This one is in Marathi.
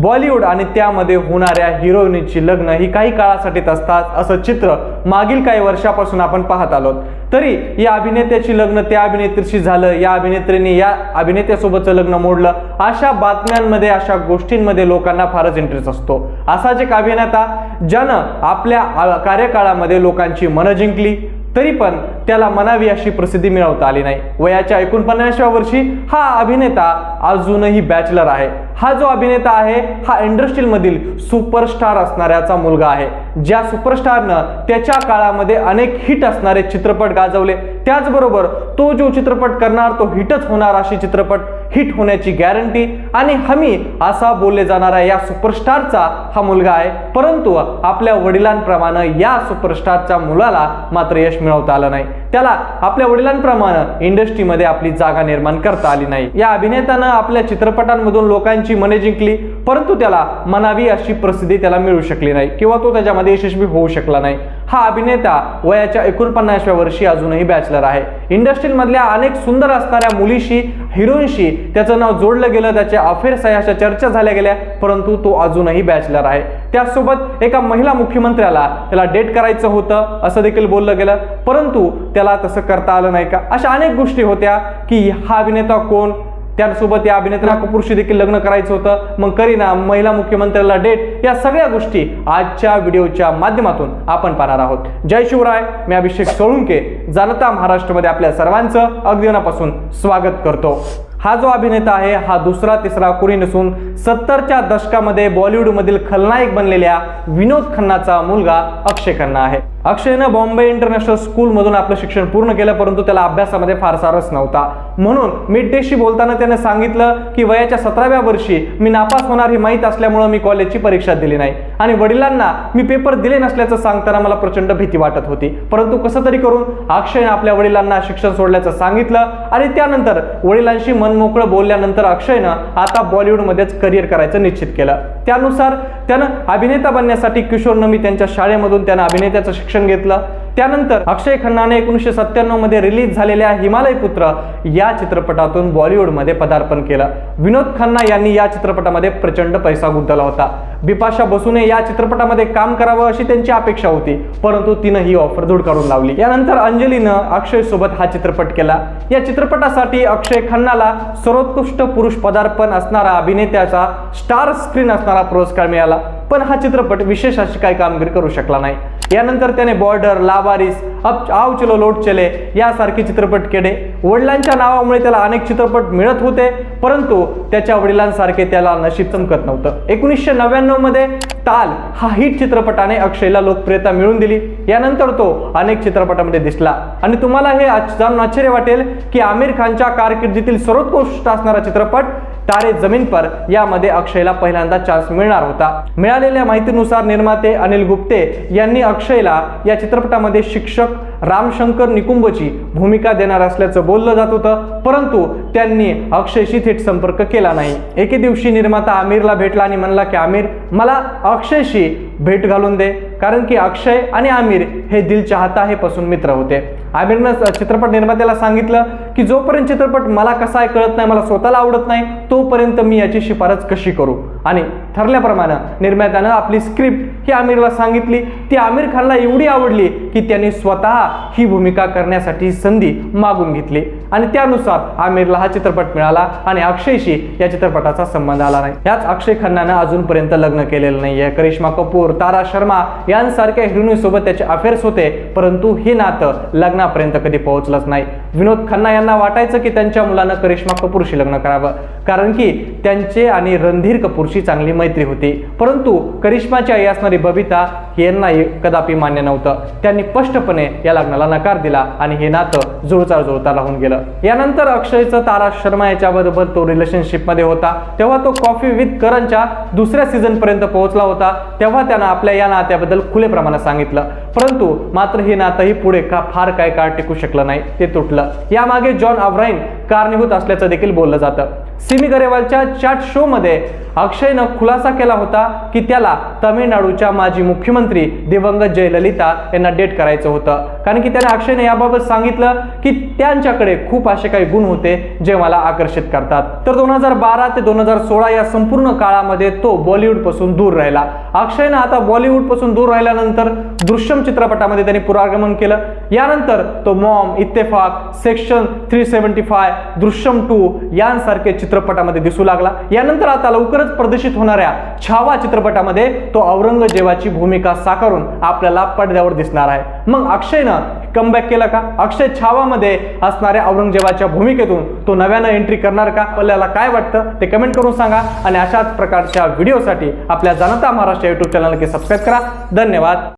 बॉलिवूड आणि त्यामध्ये होणाऱ्या हिरोईनची लग्न ही काही काळासाठीच असतात असं चित्र मागील काही वर्षापासून आपण पाहत आलो तरी या अभिनेत्याची लग्न त्या अभिनेत्रीशी झालं या अभिनेत्रीने या अभिनेत्यासोबतचं लग्न मोडलं अशा बातम्यांमध्ये अशा गोष्टींमध्ये लोकांना फारच इंटरेस्ट असतो. असाच एक अभिनेता ज्यानं आपल्या कार्यकाळामध्ये लोकांची मनं जिंकली तरी पण त्याला म्हणावी अशी प्रसिद्धी मिळवता आली नाही. वयाच्या एकोणपन्नासव्या वर्षी हा अभिनेता अजूनही बॅचलर आहे. हा जो अभिनेता आहे हा इंडस्ट्रीमधील सुपरस्टार असणाऱ्याचा मुलगा आहे. ज्या सुपरस्टारनं त्याच्या काळामध्ये अनेक हिट असणारे चित्रपट गाजवले. त्याचबरोबर तो जो चित्रपट करणार तो हिटच होणार अशी चित्रपट हिट होण्याची गॅरंटी आणि हमी असा बोलले जाणारा या सुपरस्टारचा हा मुलगा आहे. परंतु आपल्या वडिलांप्रमाणे या सुपरस्टारच्या मुलाला मात्र यश मिळवता आलं नाही. त्याला आपल्या वडिलांप्रमाणे इंडस्ट्रीमध्ये आपली जागा निर्माण करता आली नाही. या अभिनेत्यानं आपल्या चित्रपटांमधून लोकांची मने जिंकली. परंतु त्याला मनावी अशी प्रसिद्धी त्याला मिळू शकली नाही किंवा तो त्याच्यामध्ये यशस्वी होऊ शकला नाही. हा अभिनेता वयाच्या एकोणपन्नासव्या वर्षी अजूनही बॅचलर आहे. इंडस्ट्रीमधल्या अनेक सुंदर असणाऱ्या मुलीशी हिरोईनशी त्याचं नाव जोडलं गेलं त्याच्या अफेअर्स आहे अशा चर्चा झाल्या गेल्या परंतु तो अजूनही बॅचलर आहे. त्यासोबत एका महिला मुख्यमंत्र्याला त्याला डेट करायचं होतं असं देखील बोललं गेलं. परंतु त्याला तसं करता आलं नाही का? अशा अनेक गोष्टी होत्या की हा अभिनेता कोण? त्यासोबत या अभिनेत्रा कपूरशी देखील लग्न करायचं होतं. मग करीना महिला मुख्यमंत्र्याला डेट या सगळ्या गोष्टी आजच्या व्हिडिओच्या माध्यमातून आपण पाहणार आहोत. जय शिवराय मी अभिषेक सोळुंके जाणता महाराष्ट्रामध्ये आपल्या सर्वांचं अगदी मनापासून स्वागत करतो. हा जो अभिनेता आहे हा दुसरा तिसरा कुणी नसून सत्तरच्या दशकामध्ये बॉलिवूडमधील खलनायक बनलेल्या विनोद खन्नाचा मुलगा अक्षय खन्ना आहे. अक्षयनं बॉम्बे इंटरनॅशनल स्कूलमधून आपलं शिक्षण पूर्ण केलं परंतु त्याला अभ्यासामध्ये फारसा रस नव्हता. म्हणून मिड डेशी बोलताना त्याने सांगितलं की वयाच्या सतराव्या वर्षी मी नापास होणार हे माहीत असल्यामुळं मी कॉलेजची परीक्षा दिली नाही. आणि वडिलांना मी पेपर दिले नसल्याचं सांगताना मला प्रचंड भीती वाटत होती. परंतु कसं तरी करून अक्षयने आपल्या वडिलांना शिक्षण सोडल्याचं सांगितलं आणि त्यानंतर वडिलांशी मनमोकळं बोलल्यानंतर अक्षयनं आता बॉलिवूडमध्येच करिअर करायचं निश्चित केलं. त्यानुसार त्यानं अभिनेता बनण्यासाठी किशोर नमी त्यांच्या शाळेमधून त्यानं अभिनेत्याचं शिक्षण घेतलं. त्यानंतर अक्षय खन्नाने एकोणीसशे सत्त्याण्णवमध्ये रिलीज झालेल्या हिमालय पुत्र या चित्रपटातून बॉलिवूडमध्ये पदार्पण केलं. विनोद खन्ना यांनी या चित्रपटामध्ये प्रचंड पैसा गुंतवला होता. बिपाशा बसूने या चित्रपटामध्ये काम करावं अशी त्यांची अपेक्षा होती परंतु तिनं ही ऑफर धुडकारून लावली. यानंतर अंजलीनं अक्षय सोबत हा चित्रपट केला. या चित्रपटासाठी अक्षय खन्नाला सर्वोत्कृष्ट पुरुष पदार्पण असणारा अभिनेत्याचा स्टार स्क्रीन असणारा पुरस्कार मिळाला. पण हा चित्रपट विशेष अशी काही कामगिरी करू शकला नाही. यानंतर त्याने बॉर्डर लावारिस अप आव चलो लोट चले यासारखे चित्रपट केले. वडिलांच्या नावामुळे त्याला अनेक चित्रपट मिळत होते परंतु त्याच्या वडिलांसारखे त्याला नशीब चमकत नव्हतं. एकोणीसशे नव्याण्णवमध्ये ताल हा हिट चित्रपटाने अक्षयला लोकप्रियता मिळवून दिली. यानंतर तो अनेक चित्रपटामध्ये दिसला. आणि तुम्हाला हे जाणून आश्चर्य वाटेल की आमिर खानच्या कारकिर्दीतील सर्वोत्कृष्ट असणारा चित्रपट तारे जमीन पर यामध्ये अक्षयला पहिल्यांदा चान्स मिळणार होता. मिळालेल्या माहितीनुसार निर्माते अनिल गुप्ते यांनी अक्षयला या चित्रपटामध्ये शिक्षक रामशंकर निकुंबची भूमिका देणार असल्याचं बोललं जात होतं परंतु त्यांनी अक्षयशी थेट संपर्क केला नाही. एके दिवशी निर्माता आमिरला भेटला आणि म्हणला की आमिर मला अक्षयशी भेट घालून दे. कारण की अक्षय आणि आमिर हे दिल चाहता हे पासून मित्र होते. आमिरनं चित्रपट निर्मात्याला सांगितलं की जोपर्यंत चित्रपट मला कसा आहे कळत नाही मला स्वतःला आवडत नाही तोपर्यंत मी याची शिफारस कशी करू? आणि ठरल्याप्रमाणे निर्मात्यानं आपली स्क्रिप्ट ही आमिरला सांगितली. ती आमिर खानला एवढी आवडली की त्यांनी स्वतः ही भूमिका करण्यासाठी संधी मागून घेतली. आणि त्यानुसार आमिरला हा चित्रपट मिळाला आणि अक्षयशी या चित्रपटाचा संबंध आला नाही. याच अक्षय खन्नानं अजूनपर्यंत लग्न केलेलं नाही आहे करिश्मा कपूर तारा शर्मा यांसारख्या हिरोईनसोबत त्याचे अफेअर्स होते परंतु हे नातं लग्नापर्यंत कधी पोहोचलंच नाही. विनोद खन्ना यांना वाटायचं की त्यांच्या मुलानं करिश्मा कपूरशी लग्न करावं. कारण की त्यांचे आणि रणधीर कपूरशी चांगली मैत्री होती. परंतु करिश्माची आई असणारी बबिता यांना हे कदापि मान्य नव्हतं. त्यांनी स्पष्टपणे या लग्नाला नकार दिला आणि हे नातं जुळता जुळता राहून गेलं. यानंतर अक्षयचं तारा शर्मा याच्याबरोबर तो रिलेशनशिपमध्ये होता. तेव्हा तो कॉफी विथ करणच्या दुसऱ्या सीझनपर्यंत पोहोचला होता. तेव्हा त्यानं आपल्या या नात्याबद्दल खुलेप्रमाणे सांगितलं. परंतु मात्र हे नातंही पुढे का फार काय काळ टिकू शकलं नाही ते तुटलं. यामागे जॉन अब्राईन कारणीभूत असल्याचं देखील बोललं जातं. सिमी गरेवालच्या चॅट शोमध्ये अक्षयनं खुलासा केला होता की त्याला तमिळनाडूच्या माजी मुख्यमंत्री दिवंगत जयललिता यांना डेट करायचं होतं. कारण की त्याने अक्षयने याबाबत सांगितलं की त्यांच्याकडे खूप असे काही गुण होते जे मला आकर्षित करतात. तर दोन हजार बारा ते दोन हजार सोळा या संपूर्ण काळामध्ये तो बॉलिवूडपासून दूर राहिला. अक्षयनं आता बॉलिवूडपासून दूर राहिल्यानंतर दृश्यम चित्रपटामध्ये त्यांनी पुरागमन केलं. यानंतर तो Mom Ittefaq section three seventy five Drishyam two यांसारखे चित्रपटामध्ये दिसू लागला. यानंतर आता लवकरच प्रदर्शित होणाऱ्या छावा चित्रपटामध्ये तो औरंगजेबाची भूमिका साकारून आपल्याला पडद्यावर दिसणार आहे. मग अक्षयनं कमबॅक केलं का? अक्षय छावामध्ये असणाऱ्या औरंगजेबाच्या भूमिकेतून तो नव्यानं एंट्री करणार का? आपल्याला काय वाटतं? ते कमेंट करून सांगा आणि अशाच प्रकारच्या व्हिडिओसाठी आपल्या जनता महाराष्ट्र युट्यूब चॅनल नक्की सबस्क्राईब करा. धन्यवाद.